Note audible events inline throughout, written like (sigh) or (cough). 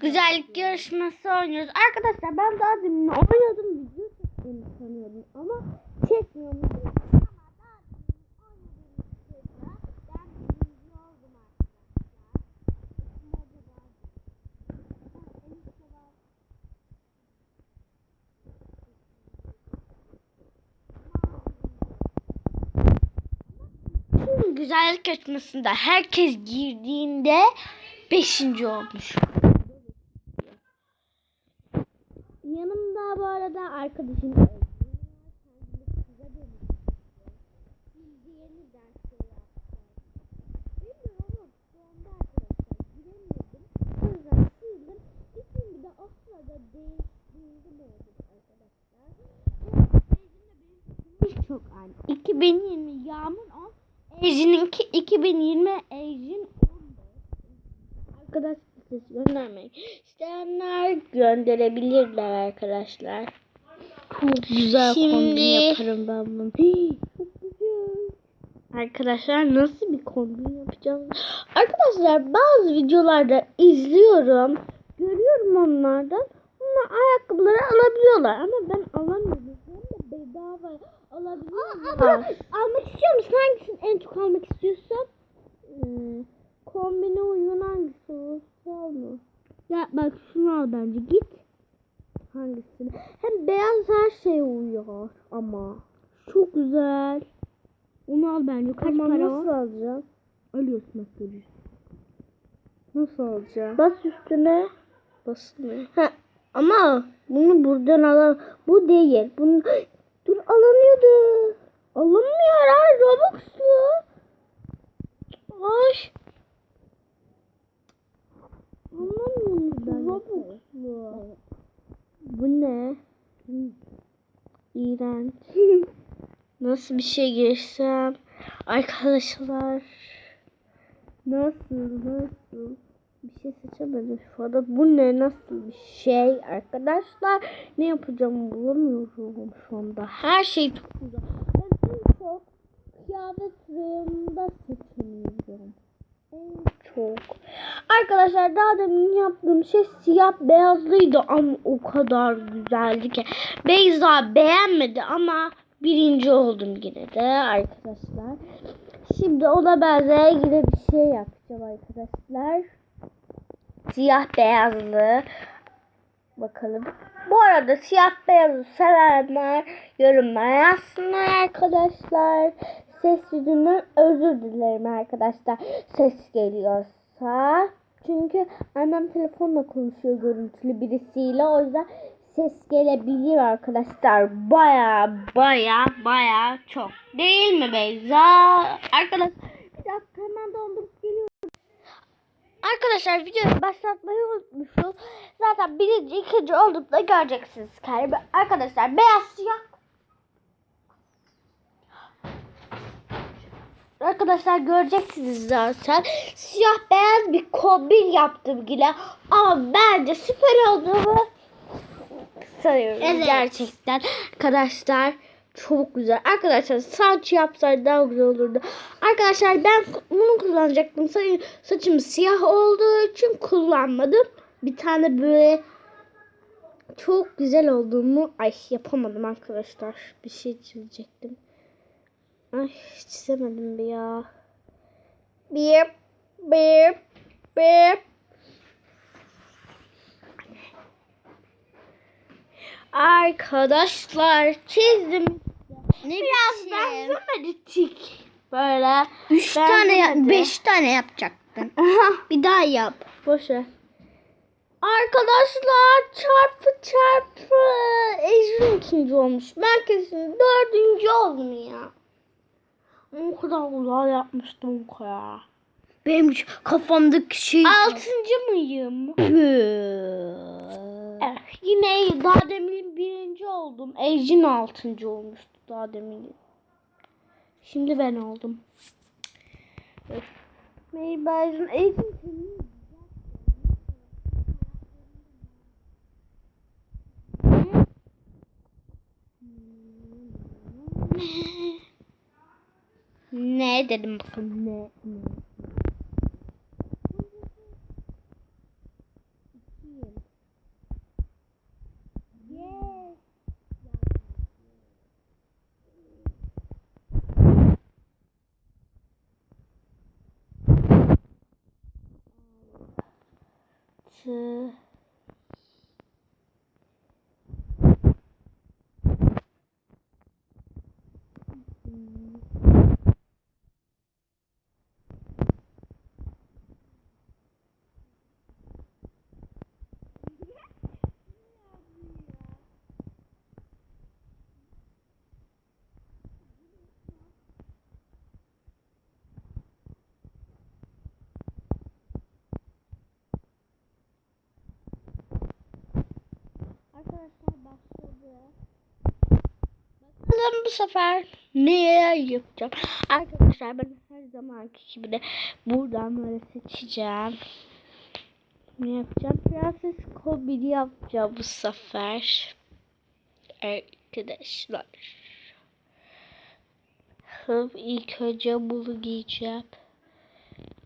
güzellik yarışması oynuyoruz. Arkadaşlar ben daha demin oynadım. Video çektiğimi sanıyordum ama çekmiyormuşum. Güzellik yarışmasında herkes girdiğinde beşinci olmuş. Yanımda bu arada arkadaşım çok aynı. 2020 Yağmur 10, Ejin'inki 2020 Ejin 15. Arkadaş listesi göndermek isteyenler gönderebilirler arkadaşlar. Çok güzel Şimdi- kombin yaparım ben bunu. Hii, Çok güzel. Arkadaşlar nasıl bir kombin yapacağız? Arkadaşlar bazı videolarda izliyorum. Görüyorum onlardan. Ama ayakkabıları alabiliyorlar. Ama ben alamıyorum. Hem de bedava alabiliyorlar. almak istiyor musun? Hangisini en çok almak istiyorsan? Hmm, kombine uygun hangisi alma. Ya bak şunu al bence git. Hangisini? Hem beyaz her şeye uyuyor ama. Çok güzel. Onu al bence. Kaç Ama para nasıl o? alacağım? Alıyorsun bak görürsün. Nasıl alacağım? Bas üstüne. Basılmıyor. Ha, ama bunu buradan alan bu değil. Bunu dur alamıyordu. Alınmıyor ha Robux'lu. Ay. Anlamıyor musun? Robux'lu. Bu ne? İğrenç. (laughs) Nasıl bir şey girsem? Arkadaşlar. Nasıl nasıl? Bir şey seçemedim şu anda. Bu ne nasıl bir şey arkadaşlar? Ne yapacağımı bulamıyorum şu anda. Her şey çok güzel. Ben en çok kıyafet reyonunda seçemiyorum. Çok. Arkadaşlar daha demin yaptığım şey siyah beyazlıydı ama o kadar güzeldi ki. Beyza beğenmedi ama birinci oldum yine de arkadaşlar. Şimdi ona benzer yine bir şey yapacağım arkadaşlar. Siyah beyazlı. Bakalım. Bu arada siyah beyazı sevenler yorumlara yazsınlar arkadaşlar. Ses yüzünden özür dilerim arkadaşlar. Ses geliyorsa. Çünkü annem telefonla konuşuyor görüntülü birisiyle. O yüzden ses gelebilir arkadaşlar. Baya baya baya çok. Değil mi Beyza? Arkadaş bir dakika hemen dondurup geliyorum. Arkadaşlar videoyu başlatmayı unutmuşuz. Zaten birinci, ikinci olduğumda göreceksiniz galiba. Arkadaşlar beyaz siyah. Arkadaşlar göreceksiniz zaten. Siyah beyaz bir kombin yaptım yine. Ama bence süper olduğumu sanıyorum. Evet. Gerçekten. Arkadaşlar çok güzel. Arkadaşlar saç yapsaydı daha güzel olurdu. Arkadaşlar ben bunu kullanacaktım. Sa- Saçım siyah olduğu için kullanmadım. Bir tane böyle çok güzel olduğumu ay yapamadım arkadaşlar. Bir şey çizecektim. Ay çizemedim bir ya. Bir bir bir Arkadaşlar çizdim. Ne Biraz benzemedik. Böyle. Üç Ben tane, ya- beş tane yapacaktın. Aha, Bir daha yap. boş ver. Arkadaşlar çarpı çarpı. Ejrin ikinci olmuş. Ben kesin dördüncü oldum ya. O kadar güzel yapmıştım o kadar. Benim kafamdaki şey... Altıncı mıyım? Evet, yine daha demin birinci oldum. Ejin altıncı olmuştu daha demin. Şimdi ben oldum. Merhaba Ejin. Ejin senin ne dedim bakın ne ne. Arkadaşlar. Bakalım bu sefer ne yapacağım. Arkadaşlar ben her zamanki gibi de buradan böyle seçeceğim. Ne yapacağım? Prenses Kobe'yi yapacağım bu sefer. Arkadaşlar. İlk önce bunu giyeceğim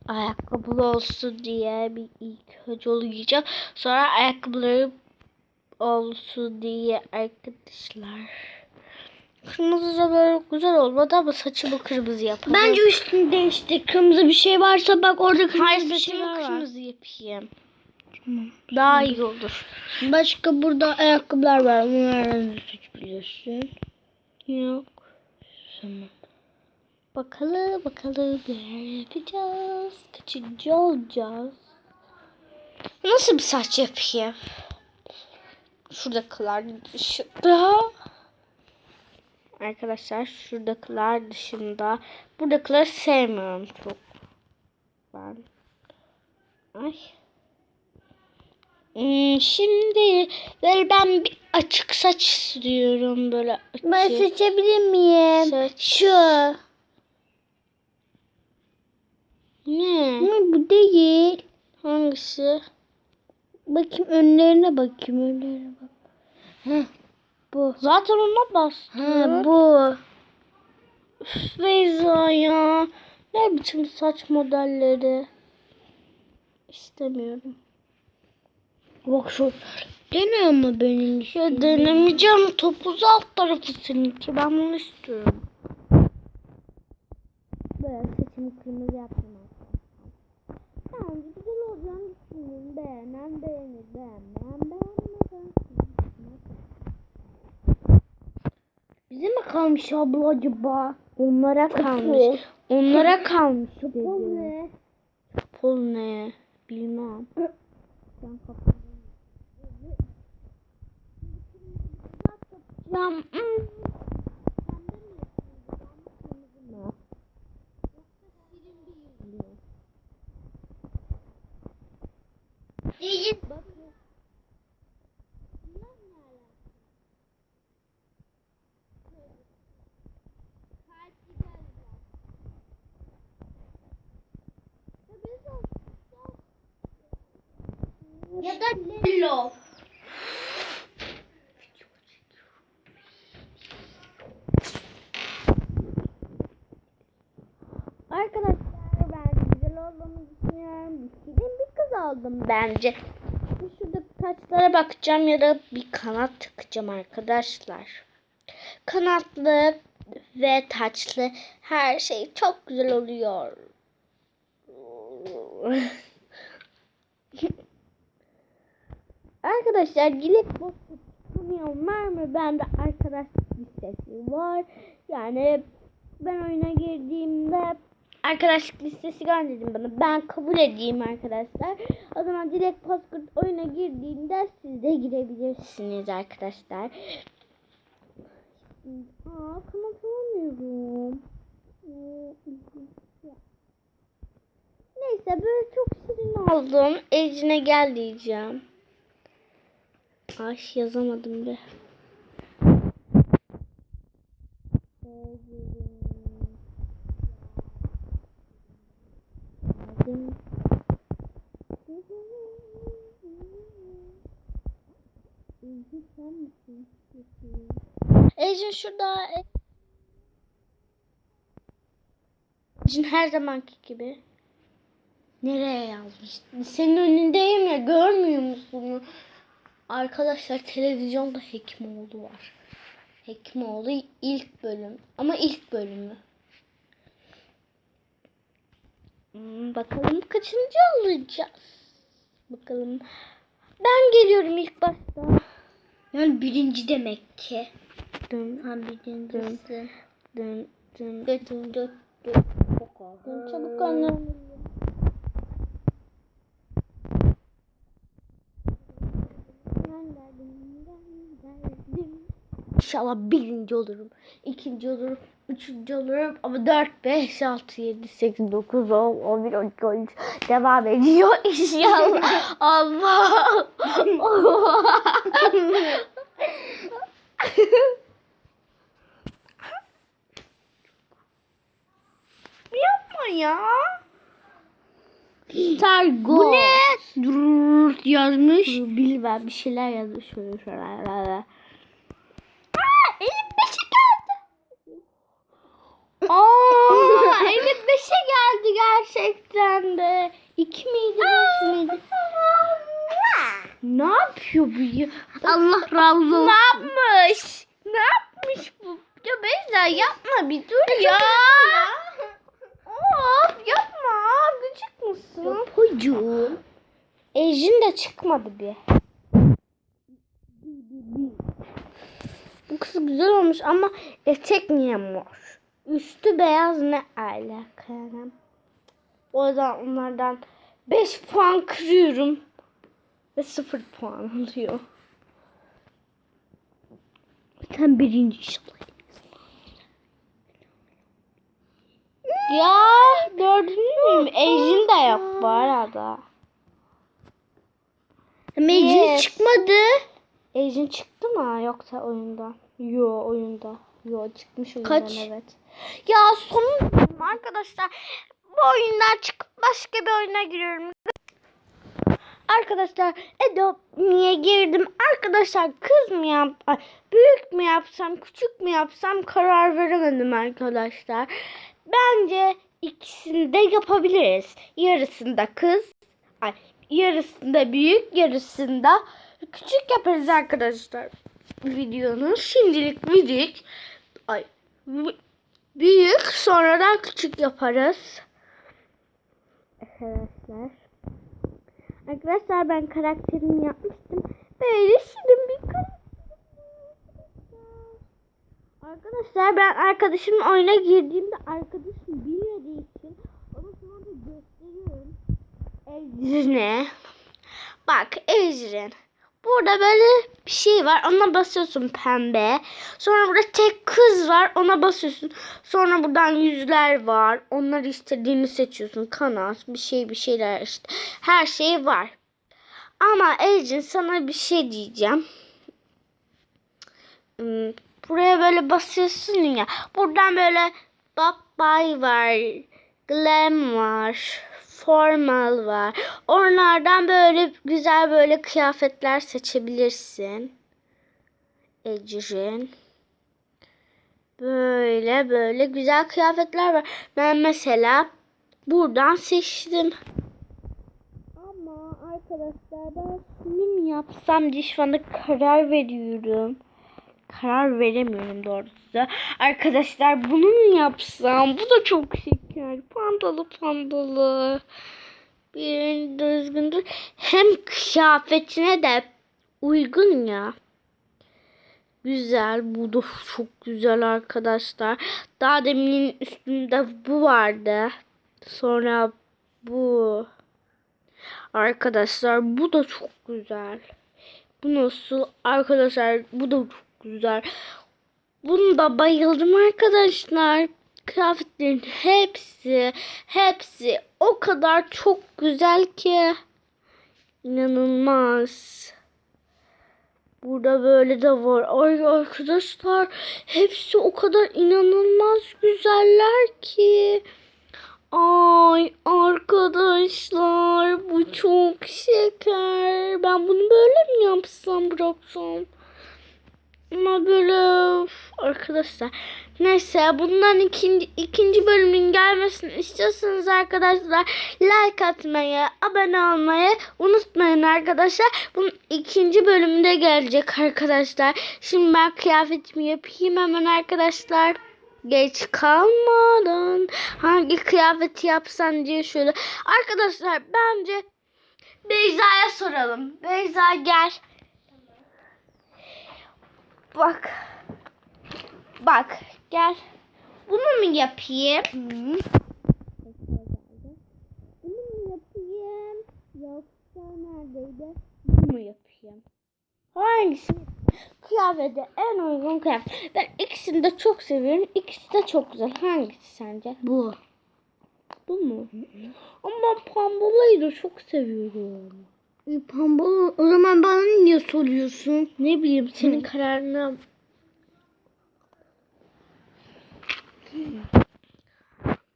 ayakkabılı olsun diye bir ilk önce onu giyeceğim. Sonra ayakkabıları olsun diye arkadaşlar. Kırmızı da böyle güzel olmadı ama saçımı kırmızı yapalım. Bence üstünü değiştir. Kırmızı bir şey varsa bak orada kırmızı Hayır bir şeyler var. kırmızı yapayım. Daha iyi olur. Başka burada ayakkabılar var. Bunlardan da seçebilirsin. Yok. Tamam. Bakalım bakalım neler yapacağız. Kaçıncı olacağız. Nasıl bir saç yapayım? Şuradakiler dışında. Arkadaşlar şuradakiler dışında. Buradakileri sevmiyorum çok. Ben. Ay. Hmm, şimdi böyle ben bir açık saç istiyorum böyle açık. Ben seçebilir miyim? Saç. Şu. Ne? Ama bu değil. Hangisi? Bakayım önlerine bakayım önlerine bak. Heh, bu. Zaten ona bastım. Ha bu. Üf, Beyza ya. Ne biçim saç modelleri? İstemiyorum. Bak şu. Dene ama benim için. Ya denemeyeceğim. Topuz alt tarafı seninki. Ben bunu istiyorum. Böyle saçımı kırmızı yaptım Bence güzel olacağını. Beğenen beğenir. Beğenmeyen beğenmez. Bize mi kalmış abla acaba? Onlara kalmış. Onlara kalmış dedim. ne? Pol ne? Bilmem. Ben kafamı- Ya, Değil. Ya da Lelo. Arkadaşlar ben güzel olduğunu düşünüyorum. Kız aldım bence. Şurada taçlara bakacağım ya da bir kanat takacağım arkadaşlar. Kanatlı ve taçlı her şey çok güzel oluyor. (laughs) Arkadaşlar dilek bostu tanıyorum var mı? Bende arkadaş listesi var. Yani ben oyuna girdiğimde arkadaşlık listesi gönderdim bana. Ben kabul edeyim arkadaşlar. O zaman Dilek Poskurt oyuna girdiğinde siz de girebilirsiniz arkadaşlar. Aa kanat alamıyorum. Neyse böyle çok şirin oldum. Ecine gel diyeceğim. Ay yazamadım be. Ecin şurada. Ecin her zamanki gibi. Nereye yazmış? Senin önündeyim ya görmüyor musun? Arkadaşlar televizyonda Hekimoğlu var. Hekimoğlu ilk bölüm. Ama ilk bölümü. Hmm, bakalım kaçıncı olacağız? Bakalım. Ben geliyorum ilk başta. Yani birinci demek ki. Dın Ha birincisi. dın dın. Dört dört dört. Dın çabuk anne. İnşallah birinci olurum. ikinci olurum. Üçüncü olurum. Ama 4, 5, 6, 7, 8, 9, 10, 11, 12, 13 devam ediyor (laughs) inşallah. Allah. (laughs) (laughs) ya? Star Go. Bu ne? Dur yazmış. Bilmem bir şeyler yazmış şöyle şöyle. Aa, elim beşe geldi. Aa, (laughs) elim beşe geldi gerçekten de. İki miydi beş miydi? Ne yapıyor bu ya? Allah razı olsun. Ne yapmış? Ne yapmış bu? Ya Beyza yapma bir dur ya. Of yapma. Gıcık mısın? Hocam. Ejin de çıkmadı bir. Bu kız güzel olmuş ama etek niye mor? Üstü beyaz ne alaka? yani? O yüzden onlardan 5 puan kırıyorum. Ve 0 puan alıyor. Sen birinci inşallah. Ya gördünüz mü? Ejin de yok bu arada. Meclis Yes. çıkmadı. Ejin çıktı mı yoksa oyundan? Yo oyunda. Yo çıkmış oyundan Kaç? evet. Ya sonun arkadaşlar bu oyundan çıkıp başka bir oyuna giriyorum. Arkadaşlar Adobe'ye girdim. Arkadaşlar kız mı yap, büyük mü yapsam, küçük mü yapsam karar veremedim arkadaşlar. Bence ikisini de yapabiliriz. Yarısında kız, ay, yarısında büyük, yarısında küçük yaparız arkadaşlar. Videonun şimdilik büyük, ay, bü- büyük sonradan küçük yaparız. Arkadaşlar. Arkadaşlar ben karakterimi yapmıştım. Böyle şirin bir karakter. Arkadaşlar ben arkadaşımın oyuna girdiğimde arkadaşım bilmediği için ona sonra da gösteriyorum. Ecrin'e. Bak Ecrin. Burada böyle bir şey var. Ona basıyorsun pembe. Sonra burada tek kız var. Ona basıyorsun. Sonra buradan yüzler var. Onları istediğini seçiyorsun. Kanat bir şey bir şeyler işte. Her şey var. Ama Ecrin sana bir şey diyeceğim. Buraya böyle basıyorsun ya. Buradan böyle Bye var. Glam var. Formal var. Onlardan böyle güzel böyle kıyafetler seçebilirsin. Ecrin. Böyle böyle güzel kıyafetler var. Ben mesela buradan seçtim. Ama arkadaşlar ben şunu mu yapsam diye şu karar veriyorum. Karar veremiyorum doğrusu. Arkadaşlar bunu mu yapsam? Bu da çok şeker. Pandalı pandalı. Bir düzgündür. Hem kıyafetine de uygun ya. Güzel. Bu da çok güzel arkadaşlar. Daha deminin üstünde bu vardı. Sonra bu. Arkadaşlar bu da çok güzel. Bu nasıl? Arkadaşlar bu da çok güzel. Bunu da bayıldım arkadaşlar. Kıyafetlerin hepsi, hepsi o kadar çok güzel ki. İnanılmaz. Burada böyle de var. Ay arkadaşlar hepsi o kadar inanılmaz güzeller ki. Ay arkadaşlar bu çok şeker. Ben bunu böyle mi yapsam bıraksam? Ama böyle arkadaşlar. Neyse bundan ikinci, ikinci bölümün gelmesini istiyorsanız arkadaşlar like atmayı, abone olmayı unutmayın arkadaşlar. Bunun ikinci bölümünde gelecek arkadaşlar. Şimdi ben kıyafetimi yapayım hemen arkadaşlar. Geç kalmadan hangi kıyafeti yapsam diye şöyle. Arkadaşlar bence Beyza'ya soralım. Beyza gel. Bak. Bak gel. Bunu mu yapayım? Bunu mu yapayım? Yoksa neredeydi? Bunu mu yapayım? Hangisi? Kıyafete en uygun kıyafet. Ben ikisini de çok seviyorum. İkisi de çok güzel. Hangisi sence? Bu. Bu mu? Ama ben pambalayı da çok seviyorum. E, Pamba o zaman bana niye soruyorsun? Ne bileyim senin kararına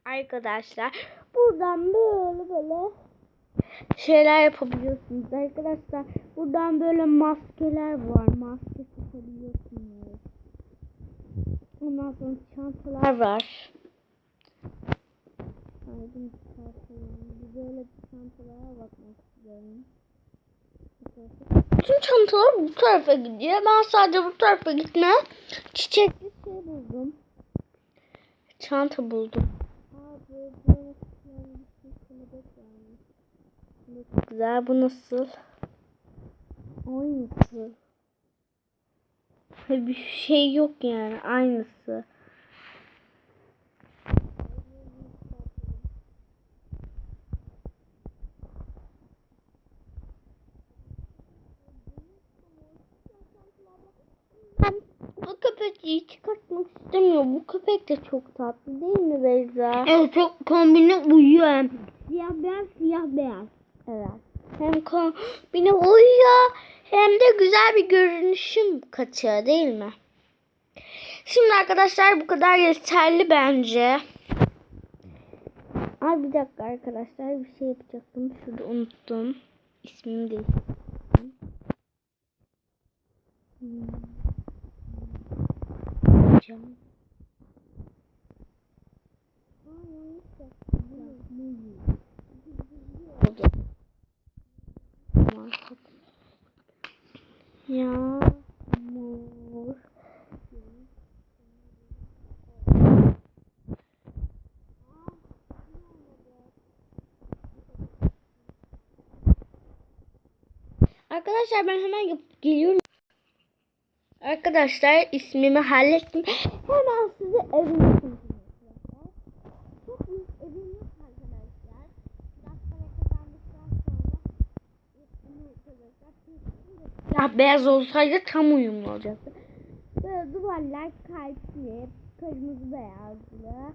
arkadaşlar. Buradan böyle böyle şeyler yapabiliyorsunuz arkadaşlar. Buradan böyle maskeler var. Maske takabiliyorsunuz. Ondan sonra çantalar var. Saydım çantalarını. Böyle çantalara bakmak istiyorum. Bütün çantalar bu tarafa gidiyor. Ben sadece bu tarafa gitme. Çiçekli şey buldum. Çanta buldum. Çok güzel. Bu nasıl? Aynısı. Bir şey yok yani. Aynısı. Ben bu köpeği çıkartmak istemiyorum. Bu köpek de çok tatlı değil mi Beyza? Evet çok kombine uyuyor hem. Siyah beyaz siyah beyaz. Evet. Hem kombine uyuyor hem de güzel bir görünüşüm katıyor değil mi? Şimdi arkadaşlar bu kadar yeterli bence. Ay bir dakika arkadaşlar bir şey yapacaktım. Şurada unuttum. İsmimi değiştirdim. Hmm. Can. Aa, yanlış yaptım. Oldu. Yağmur. Arkadaşlar ben hemen geliyorum. Arkadaşlar ismimi hallettim. Hemen size evimi tanıtayım arkadaşlar. Çok büyük evim yok arkadaşlar. Biraz para kazandıktan sonra ismini arkadaşlar. Ya beyaz olsaydı tam uyumlu olacaktı. Böyle duvarlar kalpli, kırmızı beyazlı.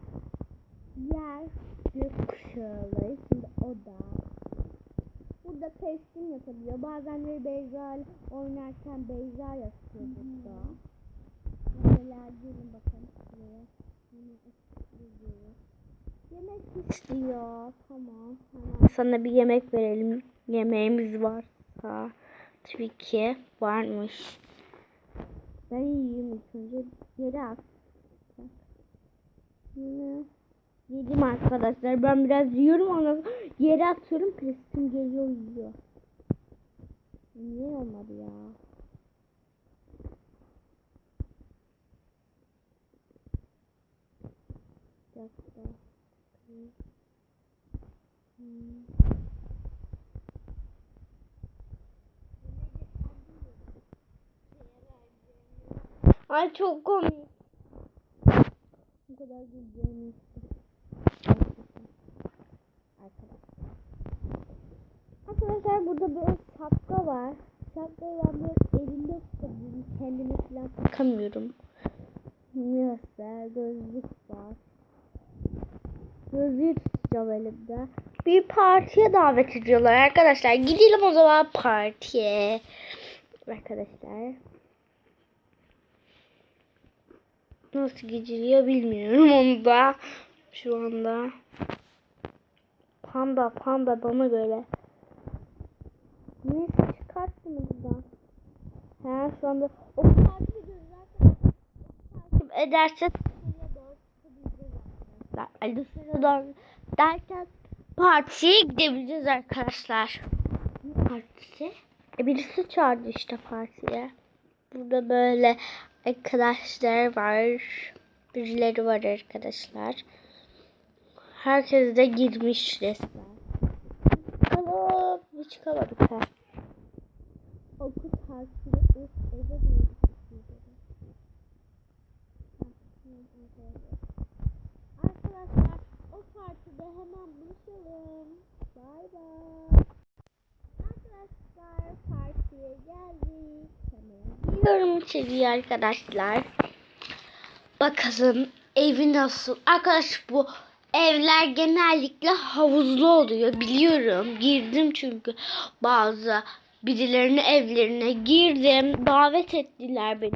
Yer gökkuşağılı. Şimdi oda. Burada teslim yatabiliyor. Bazenleri Beyza oynarken Beyza yatıyor burada. Mesela gelin bakalım şuraya. Yemek istiyor. Yemek istiyor. Tamam. Hemen sana bir yemek verelim. Yemeğimiz varsa. Tabii ki varmış. Ben yiyeyim önce. Yere at. Yedim arkadaşlar. Ben biraz yiyorum ondan yere atıyorum. Prestim geliyor yiyor. Niye olmadı ya? Bir dakika. Hmm. Ay çok komik. Bu kadar güleceğimi Arkadaşlar. Burada böyle şapka var. Şapkayı ben böyle elimde tutabilirim. Kendime falan takamıyorum. Neyse gözlük var. Gözlüğü tutacağım elimde. Bir partiye davet ediyorlar arkadaşlar. Gidelim o zaman partiye. Arkadaşlar. Nasıl gidiliyor bilmiyorum (laughs) onu da. Şu anda. Panda panda bana göre. Neyse çıkart bunu buradan. He şu anda o takip ediyoruz arkadaşlar. Takip ederse doğru derken partiye gidebileceğiz arkadaşlar. Ne partisi? E birisi çağırdı işte partiye. Burada böyle arkadaşlar var. Birileri var arkadaşlar. Herkes de girmiş resmen. Çıkalım. Bir çıkamadık ha. Okul tatili ilk eve Arkadaşlar o partide hemen buluşalım. Bay bay. Arkadaşlar partiye geldik. Giriyorum içeriye arkadaşlar. Bakalım evi nasıl? Arkadaş bu evler genellikle havuzlu oluyor biliyorum. Girdim çünkü bazı birilerinin evlerine girdim. Davet ettiler beni.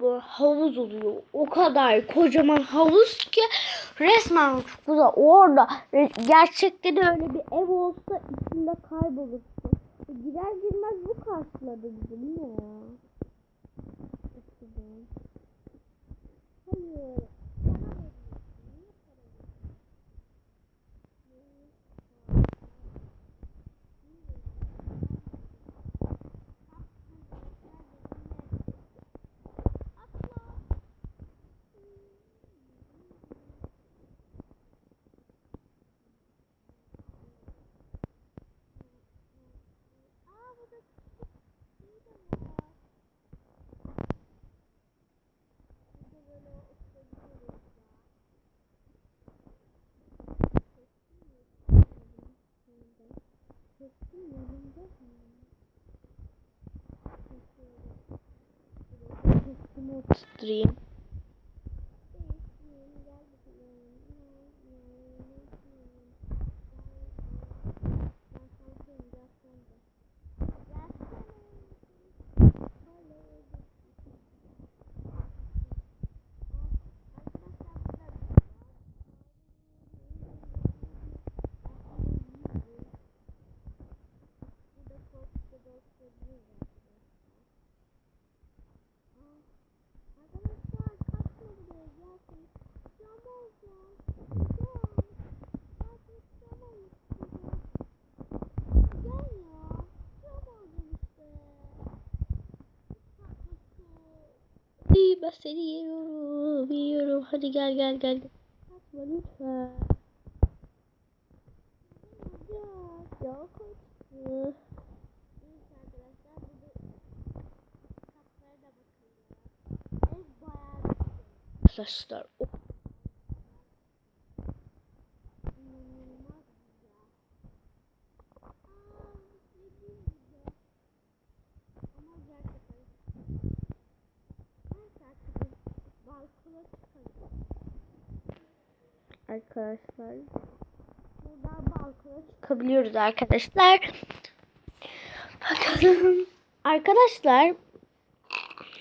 bu havuz oluyor. O kadar kocaman havuz ki resmen çok güzel. Orada re- gerçekte de öyle bir ev olsa içinde kaybolursun. Girer girmez bu karşıladı bizi değil mi ya? Hayır. Oturtayım. Arkadaşlar kaçma buraya gelsin. Cam olacağım. Cam. Artık cam olacağım. Gel ya. Cam olacağım işte. Ben seni yiyorum. Yiyorum. Hadi gel gel gel. Kaçma lütfen. Ya, ya kaçtı. Arkadaşlar burada katlara da bakın. Ev bayağı Arkadaşlar o İnanılmaz güzel. Aa, dediğim gibi. Ama gerçekten. Neyse artık balkona çıkalım. Arkadaşlar. Buradan balkona çıkabiliyoruz arkadaşlar. Bakalım. Arkadaşlar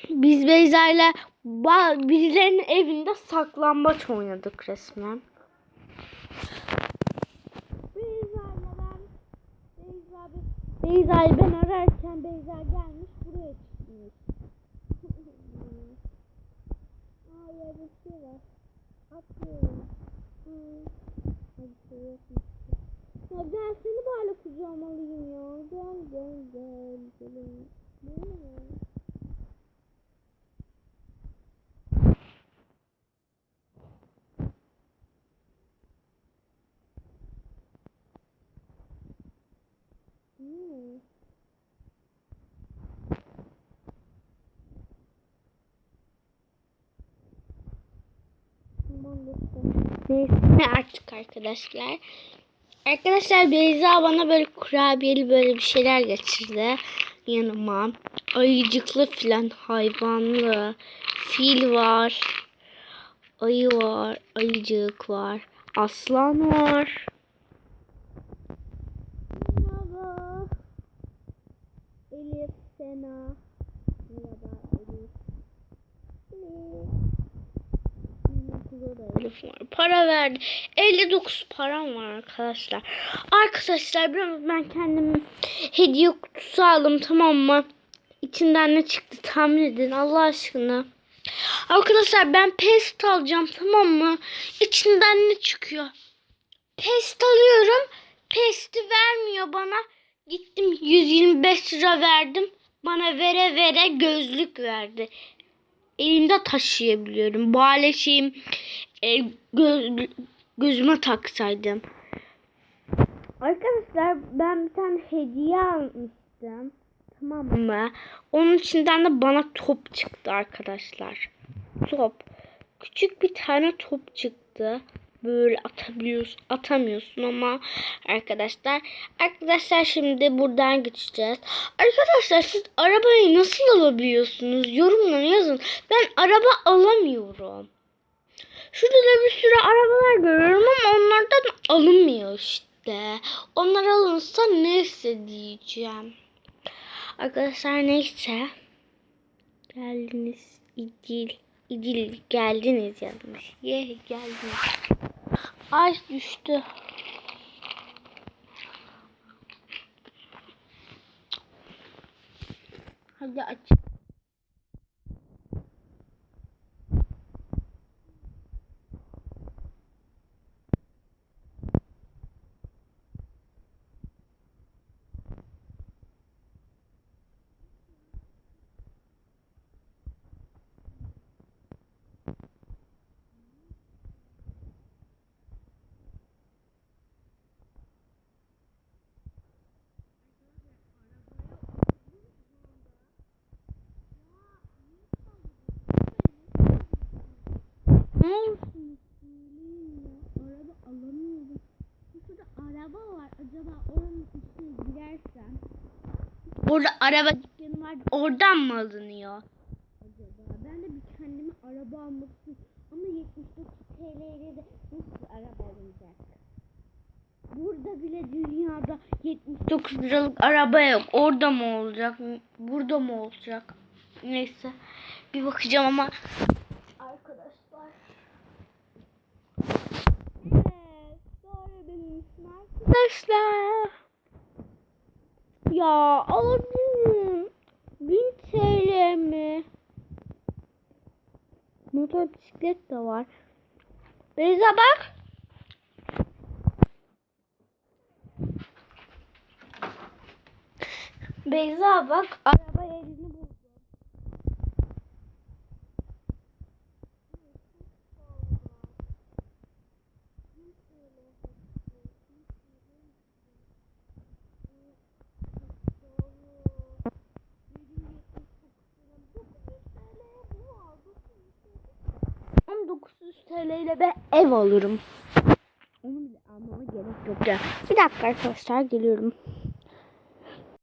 biz Beyza ile ba- birilerinin evinde saklambaç oynadık resmen. Beyza ile ben Beyza, Beyza'yı ben ararken Beyza gelmiş buraya çıkmış. (laughs) Aa bir şey var. Atlıyorum. Ya gel seni böyle kucağıma alayım ya. Gel gel gel. Gelin. Değil mi? Hmm. Aman lütfen. Neyse artık arkadaşlar. Arkadaşlar Beyza bana böyle kurabiyeli böyle bir şeyler getirdi yanıma. Ayıcıklı filan hayvanlı. Fil var. Ayı var. Ayıcık var. Aslan var. Merhaba. Elif, Sena. Merhaba Elif. Elif. Elif var. Para verdi. 59 param var arkadaşlar. Arkadaşlar ben, ben kendim hediye kutusu aldım tamam mı? İçinden ne çıktı tahmin edin Allah aşkına. Arkadaşlar ben pest alacağım tamam mı? İçinden ne çıkıyor? Pest alıyorum. Pesti vermiyor bana. Gittim 125 lira verdim. Bana vere vere gözlük verdi. Elimde taşıyabiliyorum. Bari şeyim e, göz, gözüme taksaydım. Arkadaşlar ben bir tane hediye almıştım. Tamam mı? Onun içinden de bana top çıktı arkadaşlar. Top. Küçük bir tane top çıktı. Böyle atabiliyorsun, atamıyorsun ama arkadaşlar. Arkadaşlar şimdi buradan geçeceğiz. Arkadaşlar siz arabayı nasıl alabiliyorsunuz? Yorumlara yazın. Ben araba alamıyorum. Şurada da bir sürü arabalar görüyorum ama onlardan alınmıyor işte. Onlar alınsa neyse diyeceğim. Arkadaşlar neyse. Geldiniz. İdil. İdil geldiniz yazmış. Ye geldiniz. Ay düştü. Hadi aç. Ne olsun söyleyin ya. Araba alamıyorum. Şurada araba var. Acaba oranın içine girersem. Burada araba dükkanı var. Oradan mı alınıyor? Acaba ben de bir kendime araba almak istiyorum. Ama 79 TL'ye de nasıl araba alınacak? Burada bile dünyada 79 liralık araba yok. Orada mı olacak? Burada mı olacak? Neyse. Bir bakacağım ama arkadaşlar. Evet, sonra benim ismim arkadaşlar. Ya alabilirim. 1000 TL mi? Motor bisiklet de var. Beyza bak. Beyza bak araba yerini buldu. Ama 900 TL ile ben ev alırım. Onu bile almama gerek yok ya. Bir dakika arkadaşlar geliyorum.